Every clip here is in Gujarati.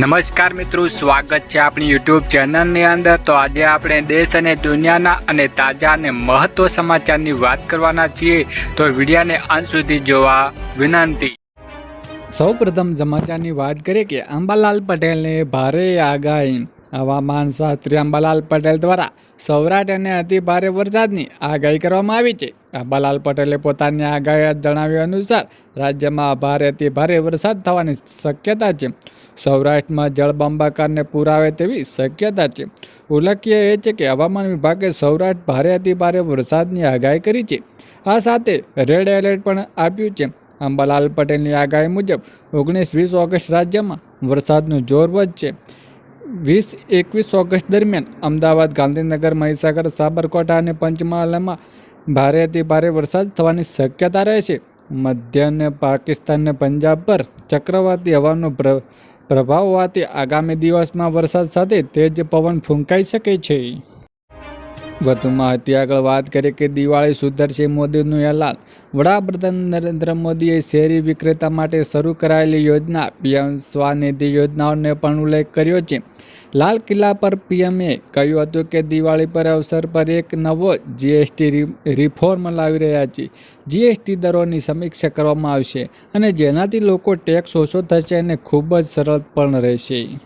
નમસ્કાર મિત્રો, સ્વાગત છે આપણી યુટ્યુબ ચેનલની અંદર. તો આજે આપણે દેશ અને દુનિયાના અને તાજા અને મહત્વ સમાચારની વાત કરવાના છીએ. તો વિડીયાને અંત સુધી જોવા વિનંતી. સૌ પ્રથમ સમાચારની વાત કરીએ કે અંબાલાલ પટેલને ભારે આગાહી. હવામાન શાસ્ત્રી અંબાલાલ પટેલ દ્વારા સૌરાષ્ટ્ર અને અતિ ભારે વરસાદની આગાહી કરવામાં આવી છે. અંબાલાલ પટેલે પોતાની આગાહી જણાવ્યા અનુસાર, રાજ્યમાં ભારે અતિ ભારે વરસાદ થવાની શક્યતા છે. સૌરાષ્ટ્રમાં જળબંબાકારને પૂર આવે તેવી શક્યતા છે. ઉલ્લેખીય એ છે કે હવામાન વિભાગે સૌરાષ્ટ્ર ભારે અતિ ભારે વરસાદની આગાહી કરી છે. આ સાથે રેડ એલર્ટ પણ આપ્યું છે. અંબાલાલ પટેલની આગાહી મુજબ, ઓગણીસ વીસ ઓગસ્ટ રાજ્યમાં વરસાદનું જોર વધશે. વીસ એકવીસ ઓગસ્ટ દરમિયાન અમદાવાદ, ગાંધીનગર, મહીસાગર, સાબરકાંઠા અને પંચમહાલમાં ભારેથી ભારે વરસાદ થવાની શક્યતા રહે છે. મધ્ય અને પાકિસ્તાન અને પંજાબ પર ચક્રવાતી હવાનો પ્ર, પ્રભાવ હોવાથી આગામી દિવસમાં વરસાદ સાથે તેજ પવન ફૂંકાઈ શકે છે. વધુ હતી આગળ વાત કરીએ કે દિવાળી સુધરશે મોદીનું એલાન. વડાપ્રધાન નરેન્દ્ર મોદીએ શેરી વિક્રેતા માટે શરૂ કરાયેલી યોજના, પીએમ સ્વાનિધિ યોજનાઓને પણ ઉલ્લેખ કર્યો છે. લાલ કિલ્લા પર પીએમએ કહ્યું હતું કે દિવાળી પર અવસર પર એક નવો જીએસટી રિફોર્મ લાવી રહ્યા છે. જીએસટી દરોની સમીક્ષા કરવામાં આવશે અને જેનાથી લોકો ટેક્સ ઓછો થશે અને ખૂબ જ સરળ પણ રહેશે.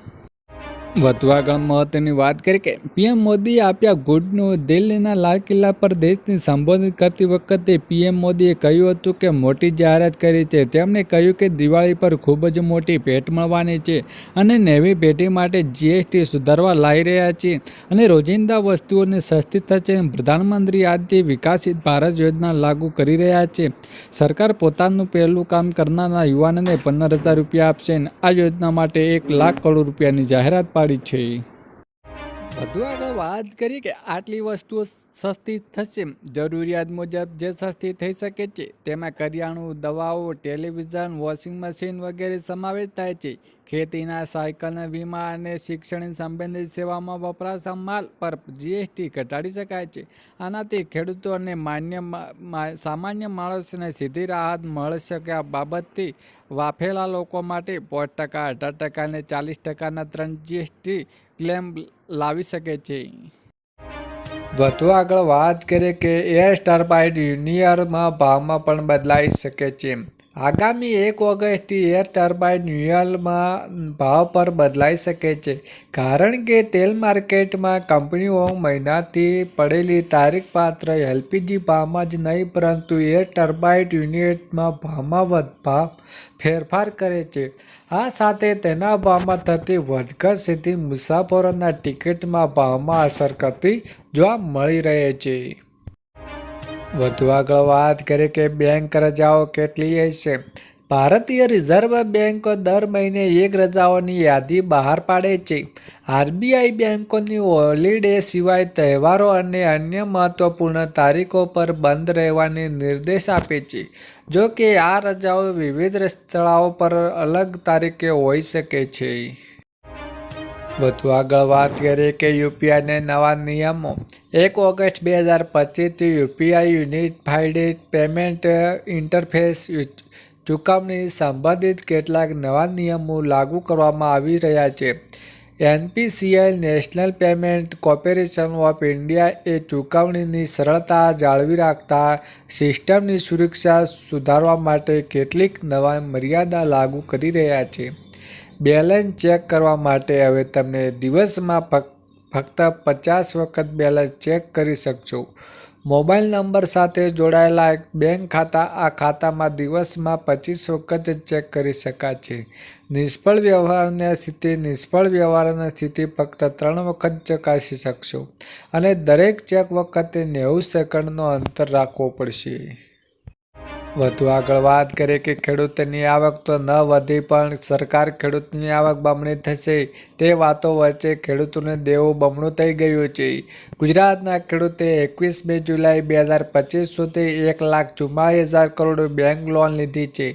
વધુ આગળ મહત્વની વાત કરી કે પીએમ મોદીએ આપ્યા ગુડ ન્યૂઝ દિલ્હીના લાલ કિલ્લા પર દેશને સંબોધિત કરતી વખતે પીએમ મોદીએ કહ્યું હતું કે મોટી જાહેરાત કરી છે. તેમણે કહ્યું કે દિવાળી પર ખૂબ જ મોટી ભેટ મળવાની છે અને નવી પેઢી માટે જીએસટી સુધારવા લાવી રહ્યા છે અને રોજિંદા વસ્તુઓને સસ્તી થશે પ્રધાનમંત્રી આજથી વિકાસિત ભારત યોજના લાગુ કરી રહ્યા છે. સરકાર પોતાનું પહેલું કામ કરનારા યુવાનોને પંદર હજાર રૂપિયા આપશે આ યોજના માટે એક લાખ કરોડ રૂપિયાની જાહેરાત પાડી છે વધુ આગળ વાત કરીએ કે આટલી વસ્તુઓ સસ્તી થશે. જરૂરિયાત મુજબ જે સસ્તી થઈ શકે છે, તેમાં કરિયાણું દવાઓ, ટેલિવિઝન, વોશિંગ મશીન વગેરે સમાવેશ થાય છે. ખેતીના સાયકલના વીમા અને શિક્ષણ સંબંધિત સેવામાં વપરાશા માલ પર જીએસટી ઘટાડી શકાય છે. આનાથી ખેડૂતો અને માન્ય સામાન્ય માણસોને સીધી રાહત મળી શકે બાબતથી વાફેલા લોકો માટે પાંચ ટકા, અઢાર ટકા અને ચાલીસ ટકાના ત્રણ જીએસટી ક્લેમ લાવી શકે છે. વધુ આગળ વાત કરીએ કે એર સ્ટાર પાઇટ યુનિયરમાં ભાવમાં પણ બદલાઈ શકે છે. આગામી એક ઓગસ્ટથી એર ટર્બાઇન ન્યુઅલમાં ભાવ પર બદલાઈ શકે છે. કારણ કે તેલ માર્કેટમાં કંપનીઓ મહિનાથી પડેલી તારીખ પાત્ર એલપીજી ભાવમાં જ નહીં, પરંતુ એર ટર્બાઇન યુનિટમાં ભાવમાં ભાવ ફેરફાર કરે છે. આ સાથે તેના ભાવમાં થતી વધઘટ સીધી મુસાફરોના ટિકિટમાં ભાવમાં અસર કરતી જોવા મળી રહે છે. વધુ આગળ વાત કરીએ કે બેંક રજાઓ કેટલી હશે. ભારતીય રિઝર્વ બેંક દર મહિને એક રજાઓની યાદી બહાર પાડે છે. આરબીઆઈ બેંકોની હોલિડે સિવાય તહેવારો અને અન્ય મહત્વપૂર્ણ તારીખો પર બંધ રહેવાની નિર્દેશ આપે છે. જો કે આ રજાઓ વિવિધ સ્થળો પર અલગ તારીખે હોઈ શકે છે. વધુ આગળ વાત કરીએ કે યુપીઆઈને નવા નિયમો. એક ઓગસ્ટ બે હજાર પચીસથી યુપીઆઈ યુનિફાઈડ પેમેન્ટ ઇન્ટરફેસ ચૂકવણી સંબંધિત કેટલાક નવા નિયમો લાગુ કરવામાં આવી રહ્યા છે. NPCI national payment corporation of India એ ચૂકવણીની સરળતા જાળવી રાખતા સિસ્ટમની સુરક્ષા સુધારવા માટે કેટલીક નવા મર્યાદા લાગુ કરી રહ્યા છે. બેલેન્સ ચેક કરવા માટે હવે તમે દિવસમાં ફક્ત પચાસ વખત બેલેન્સ ચેક કરી શકશો. મોબાઈલ નંબર સાથે જોડાયેલા એક બેંક ખાતા, આ ખાતામાં દિવસમાં પચીસ વખત જ ચેક કરી શકાય છે. નિષ્ફળ વ્યવહારની સ્થિતિ, નિષ્ફળ વ્યવહારની સ્થિતિ ફક્ત ત્રણ વખત ચકાસી શકશો અને દરેક ચેક વખતે નેવું સેકન્ડનો અંતર રાખવો પડશે. વધુ આગળ વાત કરીએ કે ખેડૂતની આવક તો ન વધી, પણ સરકાર ખેડૂતની આવક બમણી થશે. તે વાતો વચ્ચે ખેડૂતોને દેવું બમણું થઈ ગયું છે. ગુજરાતના ખેડૂતે એકવીસ બે જુલાઈ બે હજાર પચીસ સુધી એક લાખ ચુમ્માળીસ હજાર કરોડ બેંક લોન લીધી છે.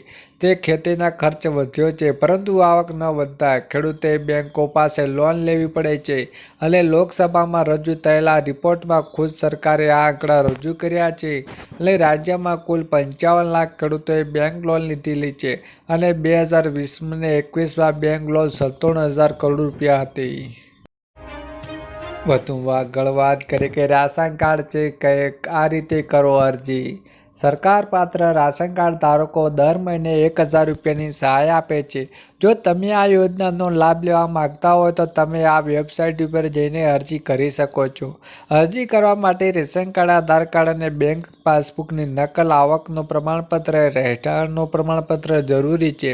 તે ખેતીના ખર્ચ વધ્યો છે, પરંતુ આવક ન વધતા ખેડૂતે બેંકો પાસે લોન લેવી પડે છે. અને લોકસભામાં રજૂ થયેલા રિપોર્ટમાં ખુદ સરકારે આ આંકડા રજૂ કર્યા છે. અને રાજ્યમાં કુલ પંચાવન લાખ ખેડૂતોએ બેંક લોન લીધેલી છે અને બે હજાર વીસ ને એકવીસમાં બેંક લોન સત્તાણું હજાર કરોડ રૂપિયા હતી. વધુમાં વાત કરીએ કે રાશન કાર્ડ છે કે આ રીતે કરો અરજી. સરકાર પાત્ર રાશન કાર્ડ ધારકો દર મહિને એક હજાર રૂપિયાની સહાય આપે છે. જો તમે આ યોજનાનો લાભ લેવા માગતા હોય તો તમે આ વેબસાઇટ ઉપર જઈને અરજી કરી શકો છો. અરજી કરવા માટે રેશન કાર્ડ, આધાર કાર્ડ અને બેંક પાસબુકની નકલ, આવકનું પ્રમાણપત્ર, રહેઠાણનું પ્રમાણપત્ર જરૂરી છે.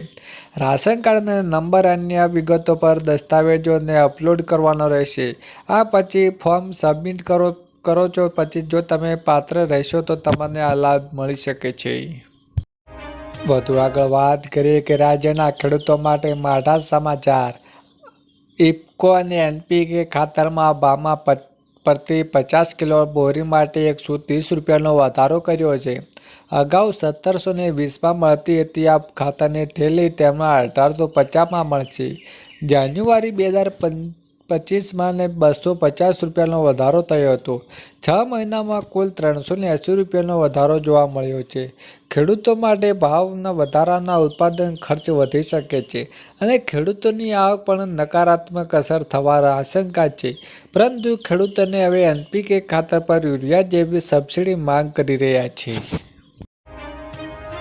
રાશન કાર્ડના નંબર અન્ય વિગતો પર દસ્તાવેજોને અપલોડ કરવાનો રહેશે. આ પછી ફોર્મ સબમિટ કરો કરો છો, પછી જો તમે પાત્ર રહેશો તો તમને આ લાભ મળી શકે છે. વધુ આગળ વાત કરીએ કે રાજ્યના ખેડૂતો માટે માઢા સમાચાર. ઇફકો અને એનપીકે ખાતરમાં ભાવમાં પ્રતિ પચાસ કિલો બોરી માટે એકસો ત્રીસ રૂપિયાનો વધારો કર્યો છે. અગાઉ સત્તરસો ને વીસમાં મળતી હતી આ ખાતરની થેલી તેમના અઢારસો પચાસમાં મળશે. જાન્યુઆરી બે હજાર પચીસમાં ને બસો પચાસ રૂપિયાનો વધારો થયો હતો. છ મહિનામાં કુલ ત્રણસો ને એંસી રૂપિયાનો વધારો જોવા મળ્યો છે. ખેડૂતો માટે ભાવના વધારાના ઉત્પાદન ખર્ચ વધી શકે છે અને ખેડૂતોની આવક પણ નકારાત્મક અસર થવાની આશંકા છે. પરંતુ ખેડૂતોને હવે એનપીકે ખાતર પર યુરિયા જેવી સબસિડી માંગ કરી રહ્યા છે.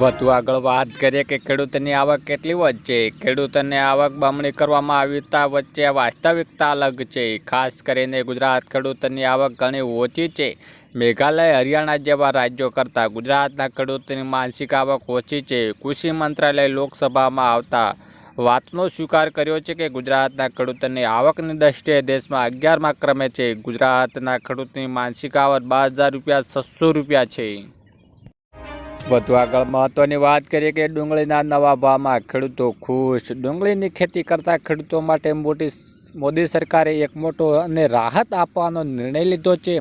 વધુ આગળ વાત કરીએ કે ખેડૂતની આવક કેટલી વચ્ચે ખેડૂતોની આવક બમણી કરવામાં આવતા વચ્ચે વાસ્તવિકતા અલગ છે. ખાસ કરીને ગુજરાત ખેડૂતોની આવક ઘણી ઓછી છે. મેઘાલય, હરિયાણા જેવા રાજ્યો કરતાં ગુજરાતના ખેડૂતોની માનસિક આવક ઓછી છે. કૃષિ મંત્રાલય લોકસભામાં આવતા વાતનો સ્વીકાર કર્યો છે કે ગુજરાતના ખેડૂતોની આવકની દ્રષ્ટિએ દેશમાં અગિયારમાં ક્રમે છે. ગુજરાતના ખેડૂતની માનસિક આવક બાર હજાર રૂપિયા, છસો રૂપિયા છે. વધુ આગળ મહત્વની વાત કરીએ કે ડુંગળીના નવા ભાવમાં ખેડૂતો ખુશ. ડુંગળીની ખેતી કરતા ખેડૂતો માટે મોટી મોદી સરકારે એક મોટો અને રાહત આપવાનો નિર્ણય લીધો છે.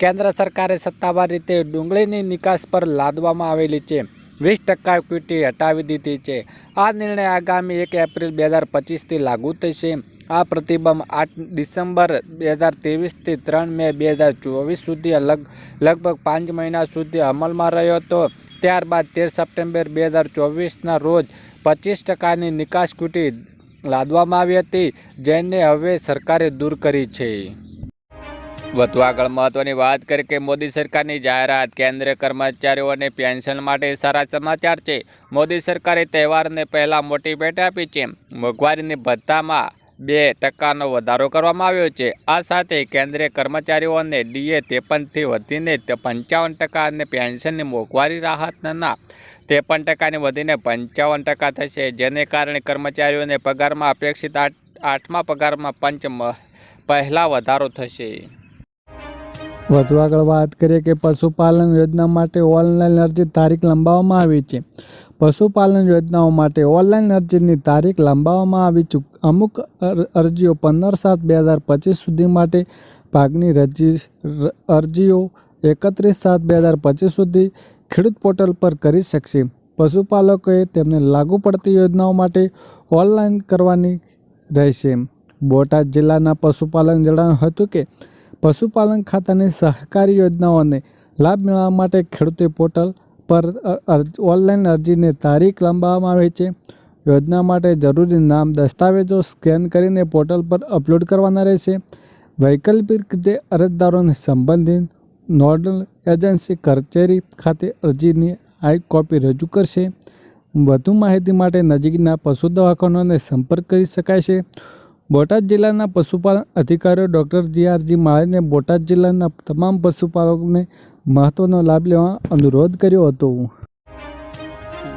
કેન્દ્ર સરકારે સત્તાવાર રીતે ડુંગળીની નિકાસ પર લાદવામાં આવેલી છે. વીસ ટકા ઇક્વિટી હટાવી દીધી છે. આ નિર્ણય આગામી એક એપ્રિલ બે હજાર પચીસથી લાગુ થશે. આ પ્રતિબંધ આઠ ડિસેમ્બર બે હજાર ત્રેવીસથી ત્રણ મે બે હજાર ચોવીસ સુધી લગ લગભગ પાંચ મહિના સુધી અમલમાં રહ્યો હતો. ત્યારબાદ તેર સપ્ટેમ્બર બે હજાર ચોવીસના રોજ પચીસ ટકાની નિકાસ કુટી લાદવામાં આવી હતી, જેને હવે સરકારે દૂર કરી છે. વધુ આગળ મહત્વની વાત કરી કે મોદી સરકારની જાહેરાત, કેન્દ્રીય કર્મચારીઓને પેન્શન માટે સારા સમાચાર છે. મોદી સરકારે તહેવારને પહેલાં મોટી ભેટ આપી છે. મોંઘવારીની ભથ્થામાં બે ટકાનો વધારો કરવામાં આવ્યો છે. આ સાથે કેન્દ્રીય કર્મચારીઓને ડીએ ત્રેપનથી વધીને પંચાવન ટકા અને પેન્શનની મોંઘવારી રાહતના ત્રેપન ટકાની વધીને પંચાવન ટકા થશે. જેને કારણે કર્મચારીઓને પગારમાં અપેક્ષિત આઠ, આઠમા પગારમાં પંચ પહેલા વધારો થશે. વધુ આગળ વાત કરીએ કે પશુપાલન યોજના માટે ઓનલાઈન અરજી તારીખ લંબાવવામાં આવી છે. પશુપાલન યોજનાઓ માટે ઓનલાઈન અરજીની તારીખ લંબાવવામાં આવી છે અમુક અર- અરજીઓ પંદર સાત બે હજાર પચીસ સુધી માટે ભાગની રજી અરજીઓ એકત્રીસ સાત બે હજાર પચીસ સુધી ખેડૂત પોર્ટલ પર કરી શકશે. પશુપાલકોએ તેમને લાગુ પડતી યોજનાઓ માટે ઓનલાઈન કરવાની રહેશે. બોટાદ જિલ્લાના પશુપાલન જણાવ્યું હતું કે, પશુપાલન ખાતાની સહકારી યોજનાઓને લાભ મેળવવા માટે ખેડૂતે પોર્ટલ પર ઓનલાઈન અરજીની તારીખ લંબાવવામાં આવી છે. યોજના માટે જરૂરી નામ, દસ્તાવેજો સ્કેન કરીને પોર્ટલ પર અપલોડ કરવાના રહેશે. વૈકલ્પિક રીતે અરજદારોને સંબંધિત નોડલ એજન્સી, કચેરી ખાતે અરજીની હાઈ કોપી રજૂ કરશે. વધુ માહિતી માટે નજીકના પશુ દવાખાનાને સંપર્ક કરી શકાય છે. બોટાદ જિલ્લાના પશુપાલન અધિકારીઓ ડૉક્ટર જીઆરજી માળીને બોટાદ જિલ્લાના તમામ પશુપાલકોને મહત્ત્વનો લાભ લેવા અનુરોધ કર્યો હતો.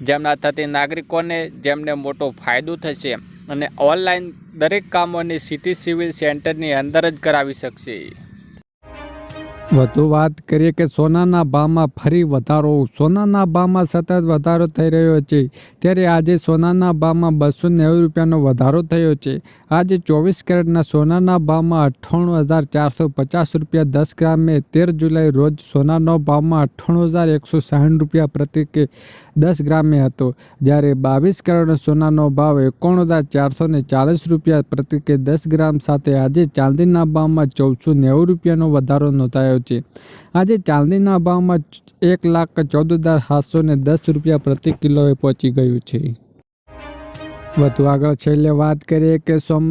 જેમના થતી નાગરિકોને જેમને મોટો ફાયદો થશે અને ઓનલાઈન દરેક કામોની સિટી સિવિલ સેન્ટરની અંદર જ કરાવી શકશે. વધુ વાત કરીએ કે સોનાના ભાવમાં ફરી વધારો. સોનાના ભાવમાં સતત વધારો થઈ રહ્યો છે. ત્યારે આજે સોનાના ભાવમાં બસો નેવું રૂપિયાનો વધારો થયો છે. આજે ચોવીસ કેરેટના સોનાના ભાવમાં અઠ્ઠાણું હજાર ચારસો પચાસ રૂપિયા દસ ગ્રામે. તેર જુલાઈ રોજ સોનાનો ભાવમાં અઠ્ઠાણું હજાર એકસો સાઠ રૂપિયા પ્રતિ કે દસ ગ્રામે હતો. જ્યારે બાવીસ કેરેટનો સોનાનો ભાવ એકાણું હજાર ચારસો ને ચાલીસ રૂપિયા પ્રતિ કે દસ ગ્રામ સાથે આજે ચાંદીના ભાવમાં ચૌદસો નેવું રૂપિયાનો વધારો નોંધાયો છે આજે ચાંદીના ભાવમાં એક લાખ ચૌદ હજાર સાતસો ને દસ રૂપિયા પ્રતિ કિલોએ પહોંચી ગયું છે. વધુ આગળ છેલ્લે વાત કરીએ કે સોમ,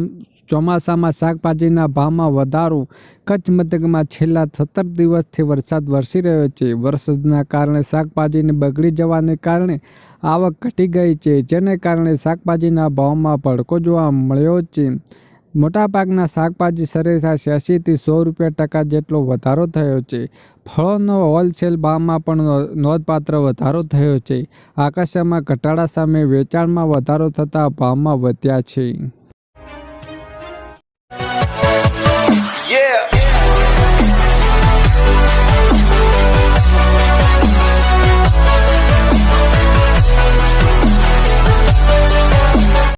ચોમાસામાં શાકભાજીના ભાવમાં વધારો, કચ્છ મથકમાં છેલ્લા સત્તર દિવસથી વરસાદ વરસી રહ્યો છે. વરસાદના કારણે શાકભાજીને બગડી જવાને કારણે આવક ઘટી ગઈ છે, જેને કારણે શાકભાજીના ભાવમાં ભડકો જોવા મળ્યો છે. મોટાભાગના શાકભાજી સરેરાશ એંસીથી સો રૂપિયા ટકા જેટલો વધારો થયો છે. ફળોનો હોલસેલ ભાવમાં પણ નોંધપાત્ર વધારો થયો છે. આકાશમાં ઘટાડા સામે વેચાણમાં વધારો થતાં ભાવમાં વધ્યા છે.